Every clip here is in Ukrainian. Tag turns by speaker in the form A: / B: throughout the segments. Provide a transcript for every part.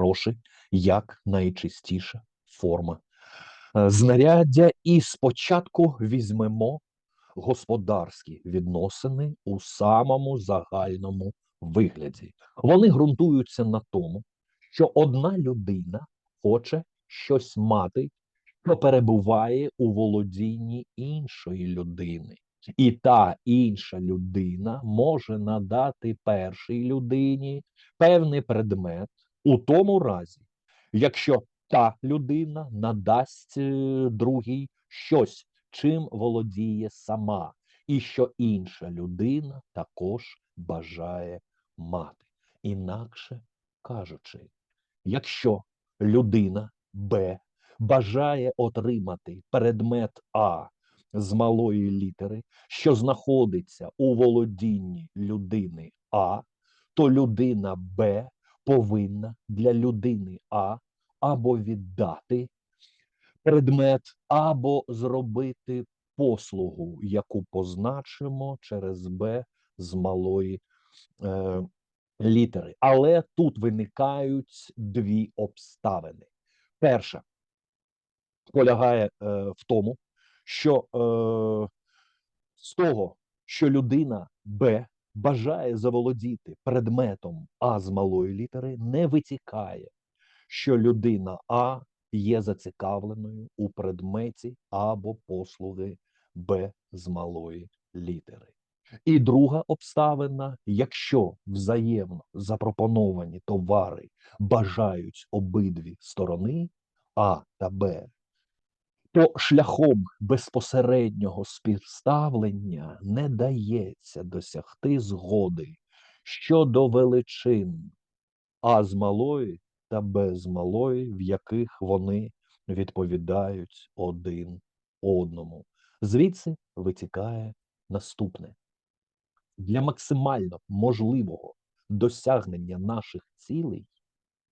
A: гроші як найчистіша форма е, знаряддя, і спочатку візьмемо господарські відносини у самому загальному вигляді. Вони ґрунтуються на тому, що одна людина хоче щось мати, що перебуває у володінні іншої людини. І та інша людина може надати першій людині певний предмет у тому разі, якщо та людина надасть е, другій щось, чим володіє сама, і що інша людина також бажає мати. Інакше кажучи, якщо людина Б бажає отримати предмет А з малої літери, що знаходиться у володінні людини А, то людина Б повинна для людини А або віддати предмет, або зробити послугу, яку позначимо через Б з малої е, літери. Але тут виникають дві обставини. Перша полягає е, в тому, що е, з того, що людина Б бажає заволодіти предметом А з малої літери, не витікає, що людина А є зацікавленою у предметі або послуги Б з малої літери. І друга обставина: якщо взаємно запропоновані товари бажають обидві сторони А та Б, то шляхом безпосереднього співставлення не дається досягти згоди щодо величин А з малої та Б з малої, в яких вони відповідають один одному. Звідси витікає наступне для максимально можливого досягнення наших цілей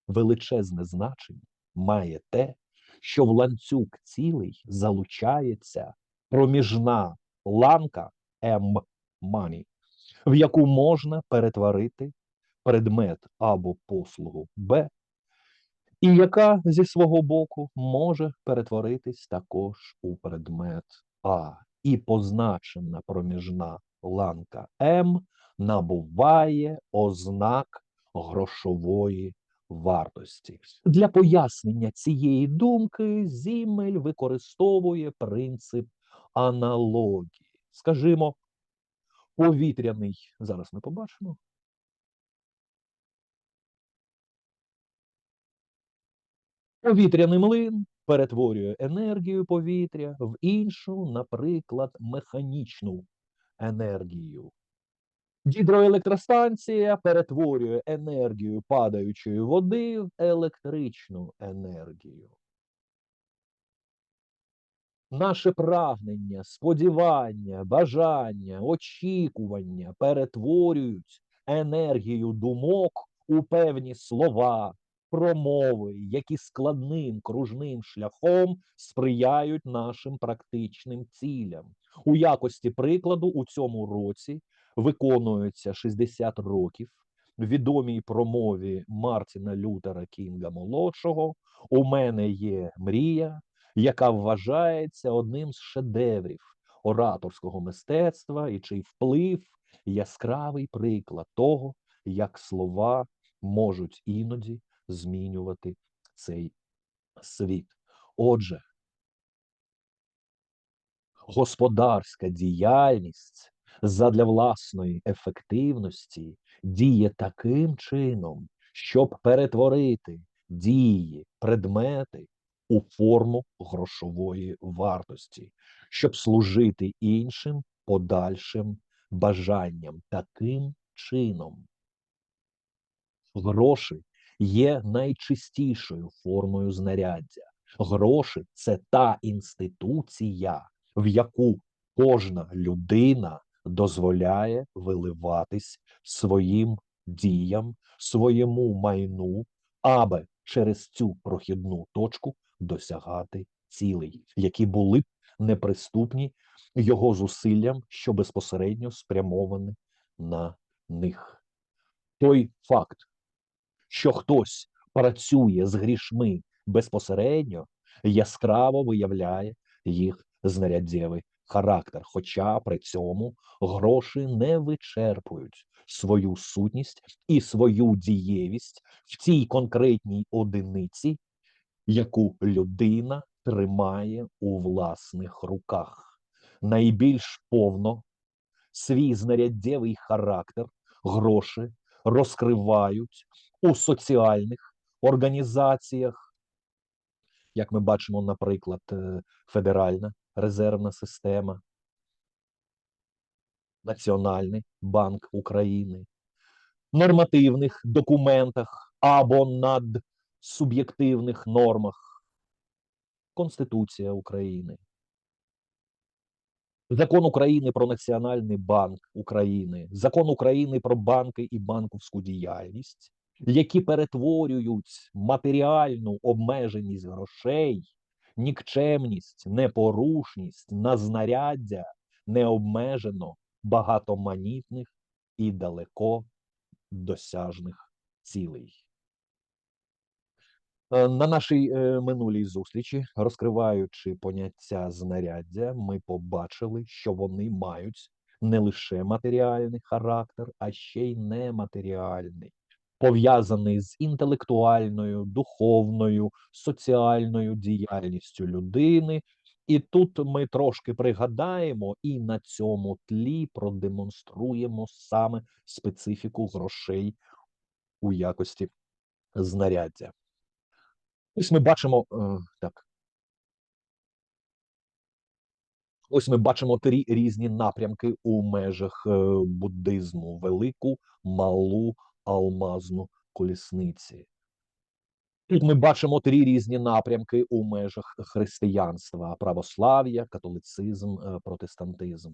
A: величезне значення має те, що в ланцюг цілей залучається проміжна ланка М-Money, в яку можна перетворити предмет або послугу Б, і яка зі свого боку може перетворитись також у предмет А. І позначена проміжна ланка М набуває ознак грошової вартості. Для пояснення цієї думки Зімель використовує принцип аналогії. Скажімо, повітряний, зараз ми побачимо. Повітряний млин перетворює енергію повітря в іншу, наприклад, механічну енергію. Гідроелектростанція перетворює енергію падаючої води в електричну енергію. Наше прагнення, сподівання, бажання, очікування перетворюють енергію думок у певні слова, промови, які складним кружним шляхом сприяють нашим практичним цілям. У якості прикладу у цьому році виконується 60 років відомій промові Мартіна Лютера Кінга молодшого. У мене є мрія, яка вважається одним з шедеврів ораторського мистецтва, і чий вплив яскравий приклад того, як слова можуть іноді змінювати цей світ. Отже, господарська діяльність задля власної ефективності діє таким чином, щоб перетворити дії, предмети у форму грошової вартості, щоб служити іншим подальшим бажанням. Таким чином, гроші є найчистішою формою знаряддя. Гроші це та інституція, в яку кожна людина дозволяє виливатись своїм діям, своєму майну, аби через цю прохідну точку досягати цілей, які були б неприступні його зусиллям, що безпосередньо спрямовані на них. Той факт, що хтось працює з грішми безпосередньо, яскраво виявляє їх знаряддєвий характер. Хоча при цьому гроші не вичерпують свою сутність і свою дієвість в тій конкретній одиниці, яку людина тримає у власних руках. Найбільш повно свій знаряддєвий характер гроші розкривають у соціальних організаціях, як ми бачимо, наприклад, е, Федеральна резервна система, Національний банк України, нормативних документах або надсуб'єктивних нормах, Конституція України. Закон України про Національний банк України, закон України про банки і банківську діяльність, які перетворюють матеріальну обмеженість грошей, нікчемність, непорушність на знаряддя необмежено багатоманітних і далеко досяжних цілей. Е, На нашій е, минулій зустрічі, розкриваючи поняття знаряддя, ми побачили, що вони мають не лише матеріальний характер, а ще й нематеріальний, пов'язаний з інтелектуальною, духовною, соціальною діяльністю людини. І тут ми трошки пригадаємо і на цьому тлі продемонструємо саме специфіку грошей у якості знаряддя. Ось ми бачимо е, так. Ось ми бачимо три різні напрямки у межах е, буддизму: велику, малу, алмазну колісниці. Тут ми бачимо три різні напрямки у межах християнства: православ'я, католицизм, е, протестантизм.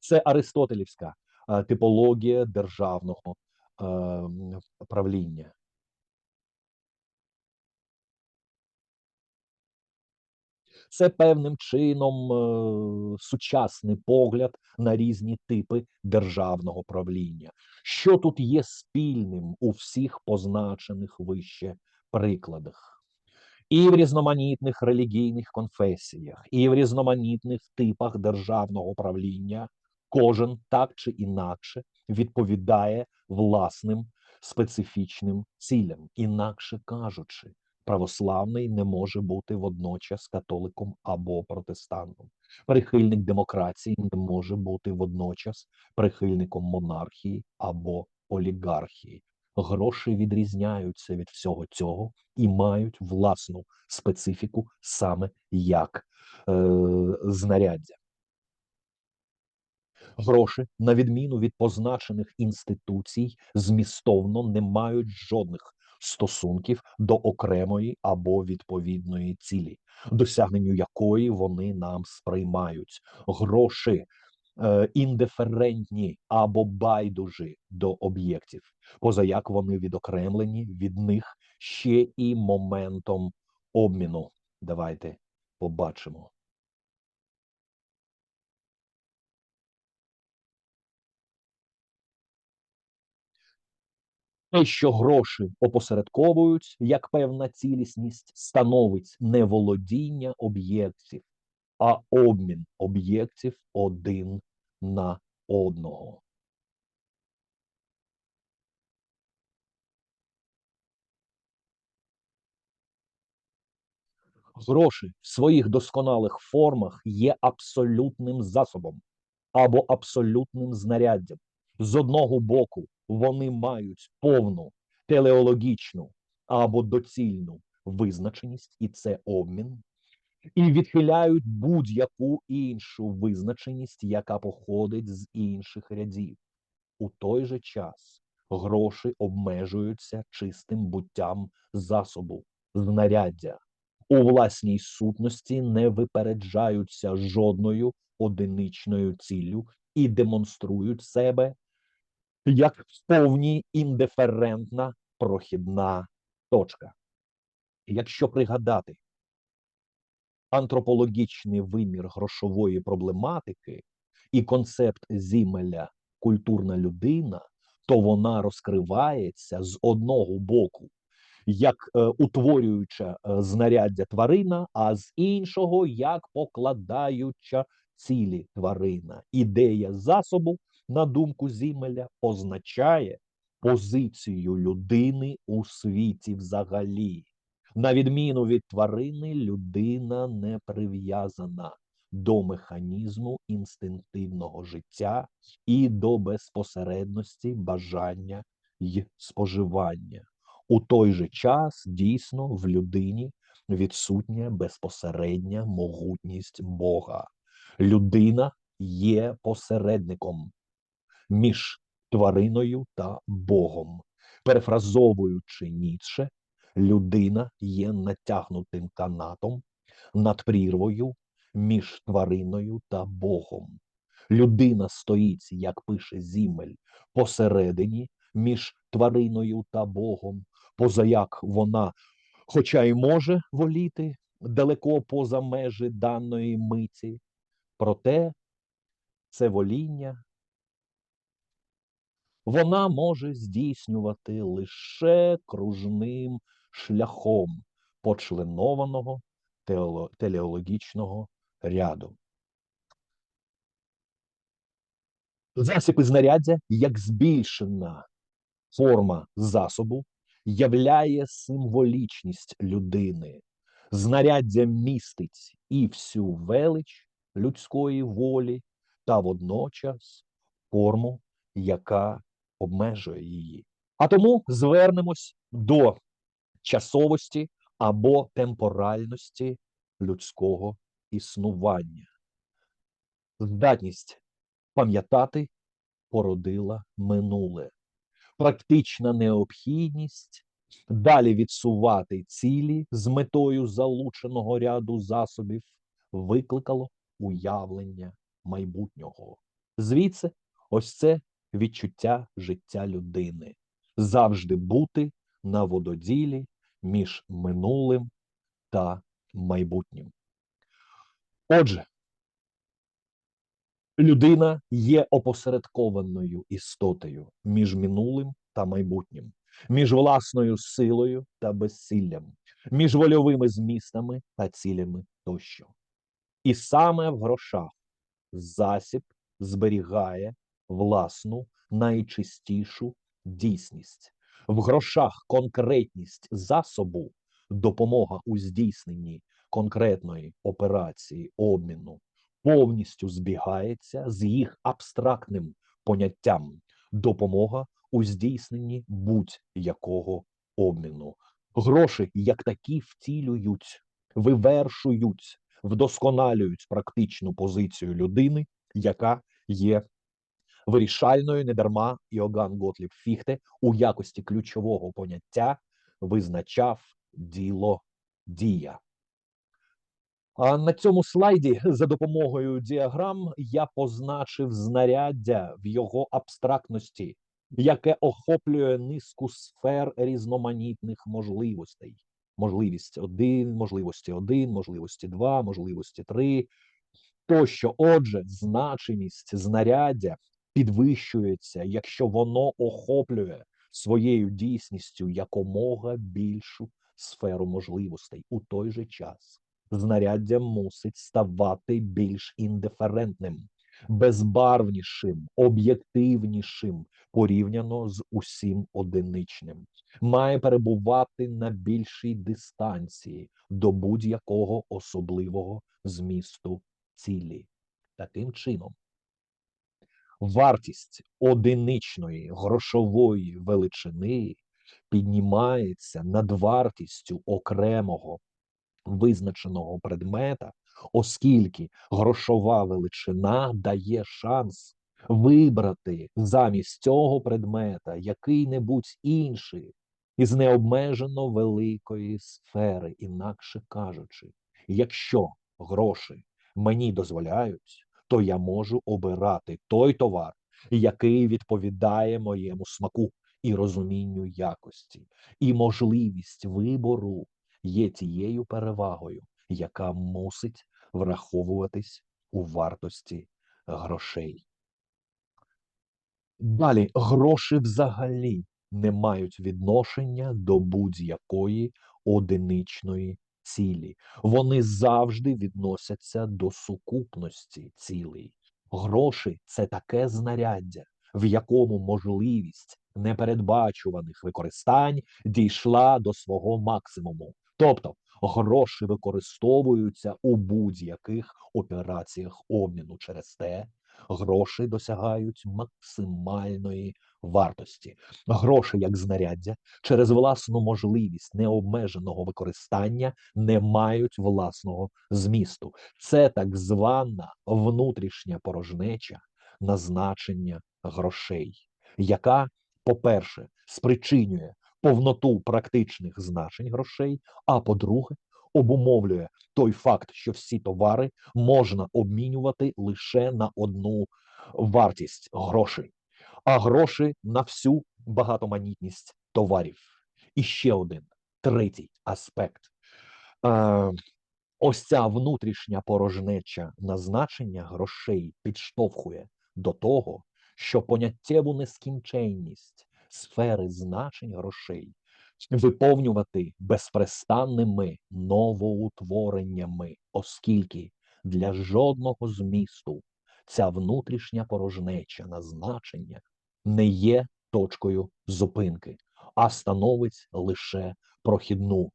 A: Це Аристотелівська е, типологія державного е, правління. Це певним чином е, сучасний погляд на різні типи державного правління. Що тут є спільним у всіх позначених вище прикладах? І в різноманітних релігійних конфесіях, і в різноманітних типах державного правління кожен так чи інакше відповідає власним специфічним цілям, інакше кажучи, православний не може бути водночас католиком або протестантом. Прихильник демократії не може бути водночас прихильником монархії або олігархії. Гроші відрізняються від всього цього і мають власну специфіку саме як е, знаряддя. Гроші, на відміну від позначених інституцій, змістовно не мають жодних стосунків до окремої або відповідної цілі, досягненню якої вони нам сприймають. Гроші е, індиферентні або байдужі до об'єктів, поза як вони відокремлені від них ще і моментом обміну. Давайте побачимо. Те, що гроші опосередковують як певна цілісність, становить не володіння об'єктів, а обмін об'єктів один на одного. Гроші в своїх досконалих формах є абсолютним засобом або абсолютним знаряддям. З одного боку, вони мають повну телеологічну або доцільну визначеність, і це обмін, і відхиляють будь-яку іншу визначеність, яка походить з інших рядів. У той же час гроші обмежуються чистим буттям засобу, знаряддя. У власній сутності не випереджаються жодною одиничною ціллю і демонструють себе як повні індиферентна прохідна точка. Якщо пригадати антропологічний вимір грошової проблематики і концепт Зімеля культурна людина, то вона розкривається з одного боку, як е, утворююча е, знаряддя тварина, а з іншого як покладаюча цілі тварина. Ідея засобу, на думку Зімеля, означає позицію людини у світі взагалі. На відміну від тварини, людина не прив'язана до механізму інстинктивного життя і до безпосередності бажання й споживання. У той же час дійсно в людині відсутня безпосередня могутність Бога. Людина є посередником між твариною та Богом. Перефразовуючи Ніцше, людина є натягнутим канатом над прірвою між твариною та Богом. Людина стоїть, як пише Зімель, посередині між твариною та Богом, позаяк вона, хоча й може воліти далеко поза межі даної миті, проте це воління вона може здійснювати лише кружним шляхом почленованого телеологічного ряду. Засіб і знаряддя як збільшена форма засобу являє символічність людини. Знаряддя містить і всю велич людської волі та водночас форму, яка обмежує її. А тому звернемось до часовості або темпоральності людського існування. Здатність пам'ятати породила минуле, практична необхідність далі відсувати цілі з метою залученого ряду засобів викликало уявлення майбутнього. Звідси, ось це відчуття життя людини, завжди бути на вододілі між минулим та майбутнім. Отже, людина є опосередкованою істотою між минулим та майбутнім, між власною силою та безсиллям, між вольовими змістами та цілями тощо. І саме в грошах засіб зберігає власну найчистішу дійсність. В грошах конкретність засобу, допомога у здійсненні конкретної операції обміну повністю збігається з їх абстрактним поняттям допомога у здійсненні будь-якого обміну. Гроші як такі втілюють, вивершують, вдосконалюють практичну позицію людини, яка є вирішальною недарма Іоганн Готліб Фіхте у якості ключового поняття визначав діло дія. А на цьому слайді за допомогою діаграм я позначив знаряддя в його абстрактності, яке охоплює низку сфер різноманітних можливостей. Можливість один, можливості один, можливості два, можливості три. Тощо, отже, значимість знаряддя підвищується, якщо воно охоплює своєю дійсністю якомога більшу сферу можливостей у той же час. Знаряддя мусить ставати більш індиферентним, безбарвнішим, об'єктивнішим порівняно з усім одиничним, має перебувати на більшій дистанції до будь-якого особливого змісту цілі. Таким чином, вартість одиничної грошової величини піднімається над вартістю окремого визначеного предмета, оскільки грошова величина дає шанс вибрати замість цього предмета який-небудь інший із необмежено великої сфери, інакше кажучи, якщо гроші мені дозволяють, то я можу обирати той товар, який відповідає моєму смаку і розумінню якості, і можливість вибору є тією перевагою, яка мусить враховуватись у вартості грошей. Далі, гроші взагалі не мають відношення до будь-якої одиничної цілі. Вони завжди відносяться до сукупності цілей. Гроші це таке знаряддя, в якому можливість непередбачуваних використань дійшла до свого максимуму. Тобто гроші використовуються у будь-яких операціях обміну через те, гроші досягають максимальної вартості. Гроші як знаряддя через власну можливість необмеженого використання не мають власного змісту. Це так звана внутрішня порожнеча назначення грошей, яка, по-перше, спричинює повноту практичних значень грошей, а по-друге, обумовлює той факт, що всі товари можна обмінювати лише на одну вартість грошей, а гроші на всю багатоманітність товарів. І ще один третій аспект. Е, ось ця внутрішня порожнеча назначення грошей підштовхує до того, що поняттєву нескінченність сфери значень грошей виповнювати безпрестанними новоутвореннями, оскільки для жодного змісту ця внутрішня порожнеча назначення не є точкою зупинки, а становить лише прохідну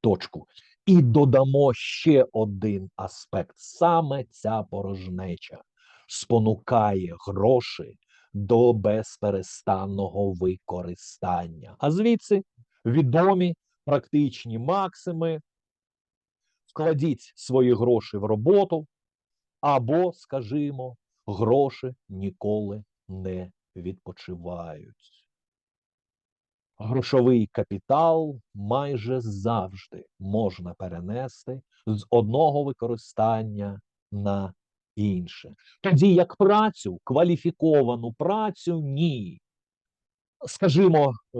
A: точку. І додамо ще один аспект: саме ця порожнеча спонукає гроші до безперестанного використання. А звідси відомі практичні максими. Вкладіть свої гроші в роботу, або, скажімо, гроші ніколи не відпочивають. Грошовий капітал майже завжди можна перенести з одного використання на інше. Тоді як працю, кваліфіковану працю ні. Скажімо, е,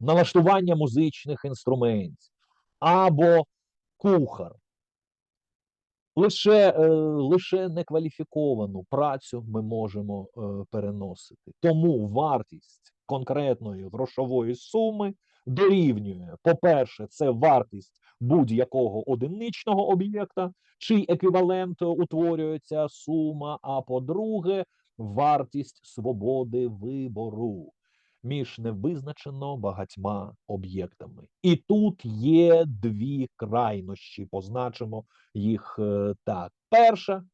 A: налаштування музичних інструментів або кухар. Лише е, лише некваліфіковану працю ми можемо е, переносити. Тому вартість конкретної грошової суми дорівнює, по-перше, це вартість будь-якого одиничного об'єкта, чий еквівалент утворюється сума. А по-друге, вартість свободи вибору між невизначено багатьма об'єктами. І тут є дві крайнощі. Позначимо їх е, так. Перша.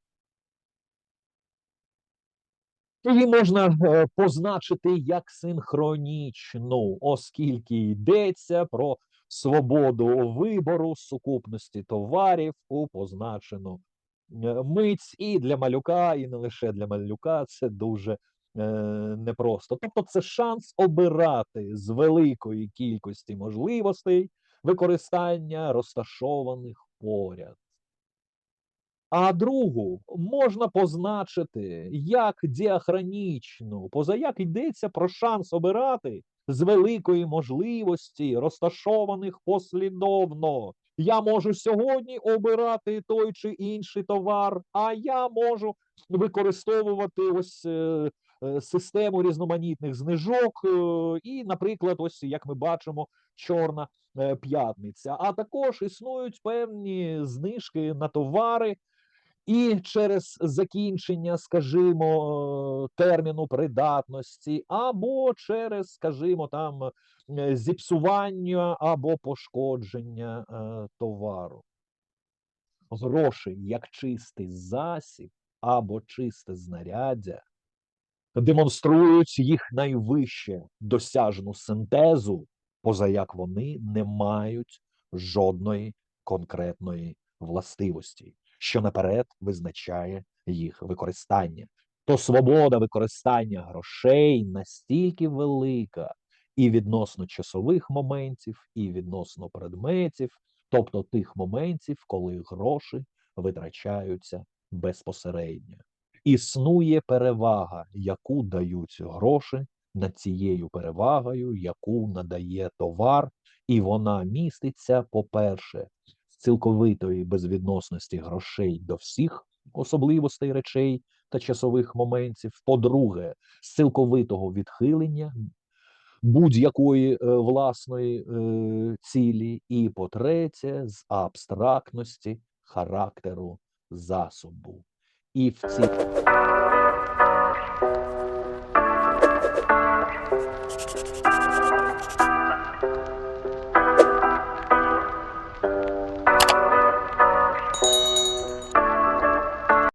A: Її можна е, позначити як синхронічну, оскільки йдеться про свободу вибору сукупності товарів у позначену е, мить і для малюка, і не лише для малюка. Це дуже непросто. Тобто, це шанс обирати з великої кількості можливостей використання розташованих поряд. А другу можна позначити як діахронічну, позаяк йдеться про шанс обирати з великої можливості, розташованих послідовно. Я можу сьогодні обирати той чи інший товар, а я можу використовувати ось е, е, систему різноманітних знижок. Е, і, наприклад, ось як ми бачимо, чорна е, п'ятниця. А також існують певні знижки на товари. І через закінчення, скажімо, терміну придатності, або через, скажімо, там е, зіпсування або пошкодження е, товару. Гроші як чистий засіб або чисте знаряддя демонструють їх найвище досяжну синтезу, позаяк вони не мають жодної конкретної властивості що наперед визначає їх використання. То свобода використання грошей настільки велика і відносно часових моментів, і відносно предметів, тобто тих моментів, коли гроші витрачаються безпосередньо. Існує перевага, яку дають гроші над цією перевагою, яку надає товар, і вона міститься, по-перше, з цілковитої безвідносності грошей до всіх особливостей речей, та часових моментів. По-друге, з цілковитого відхилення будь-якої е, власної е, цілі. І по-третє, з абстрактності характеру засобу. І